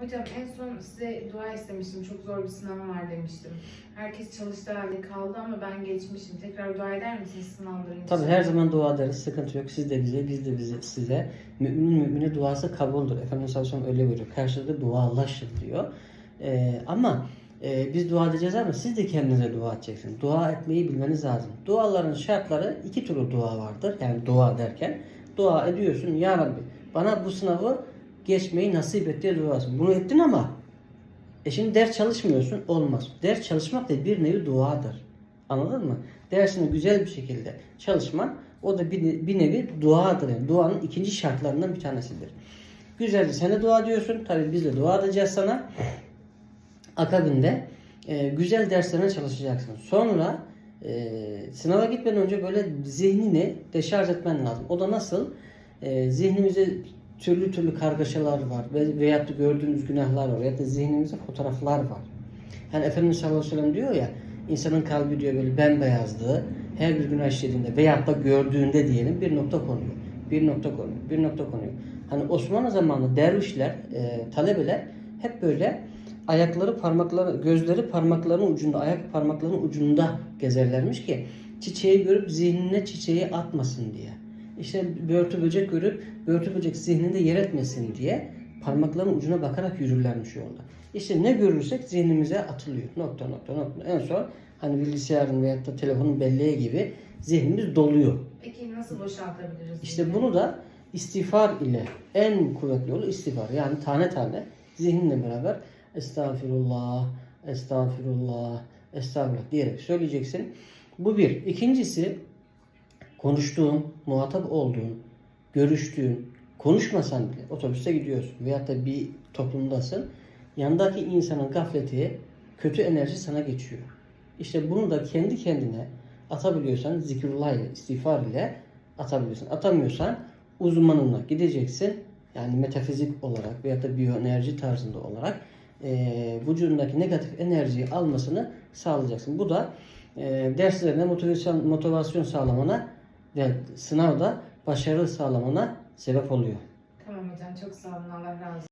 Hocam en son size dua istemiştim. Çok zor bir sınavım var demiştim. Herkes çalıştığı halde kaldı ama ben geçmişim. Tekrar dua eder misiniz sınavların için? Tabi her zaman dua ederiz. Sıkıntı yok. Siz de bize, biz de bize, size. Müminin mümine duası kabuldür. Efendimiz sallallahu aleyhi öyle buyuruyor. Karşılıklı dualaşın diyor. Ee, ama e, biz dua edeceğiz ama siz de kendinize dua edeceksiniz. Dua etmeyi bilmeniz lazım. Duaların şartları iki türlü dua vardır. Yani dua derken dua ediyorsun. Ya Rabbi bana bu sınavı geçmeyi nasip et diye dua ediyorsun. Bunu ettin ama e şimdi ders çalışmıyorsun. Olmaz. Ders çalışmak da bir nevi duadır. Anladın mı? Dersini güzel bir şekilde çalışman o da bir, bir nevi duadır. Yani duanın ikinci şartlarından bir tanesidir. Güzelce de dua ediyorsun. Tabii biz de dua edeceğiz sana. Akabinde e, güzel derslerine çalışacaksın. Sonra e, sınava gitmeden önce böyle zihnini deşarj etmen lazım. O da nasıl? E, zihnimizde türlü türlü kargaşalar var ve veyahut da gördüğümüz günahlar var veyahut da zihnimizde fotoğraflar var. Hani Efendimiz sallallahu aleyhi ve sellem diyor ya insanın kalbi diyor böyle bembeyazlığı her bir günah işlediğinde veyahut da gördüğünde diyelim bir nokta konuyor. Bir nokta konuyor. Bir nokta konuyor. Hani Osmanlı zamanında dervişler, e, talebeler hep böyle ayakları parmakları, gözleri parmaklarının ucunda, ayak parmaklarının ucunda gezerlermiş ki çiçeği görüp zihnine çiçeği atmasın diye. İşte börtü böcek görüp börtü böcek zihninde yer etmesin diye parmaklarının ucuna bakarak yürürlermiş yolda. İşte ne görürsek zihnimize atılıyor. Nokta nokta nokta. En son hani bilgisayarın veyahut da telefonun belleği gibi zihnimiz doluyor. Peki nasıl boşaltabiliriz? İşte bunu da istiğfar ile en kuvvetli yolu istiğfar. Yani tane tane zihinle beraber estağfirullah, estağfirullah, estağfirullah diyerek söyleyeceksin. Bu bir. İkincisi konuştuğun, muhatap olduğun, görüştüğün, konuşmasan bile otobüste gidiyorsun veyahut da bir toplumdasın. Yandaki insanın gafleti, kötü enerji sana geçiyor. İşte bunu da kendi kendine atabiliyorsan zikrullah ile, istiğfar ile atabiliyorsun. Atamıyorsan uzmanına gideceksin. Yani metafizik olarak veyahut da biyoenerji tarzında olarak e, vücudundaki negatif enerjiyi almasını sağlayacaksın. Bu da e, derslerine motivasyon, motivasyon sağlamana ve sınavda başarı sağlamana sebep oluyor. Tamam hocam çok sağ olun. Allah razı olsun.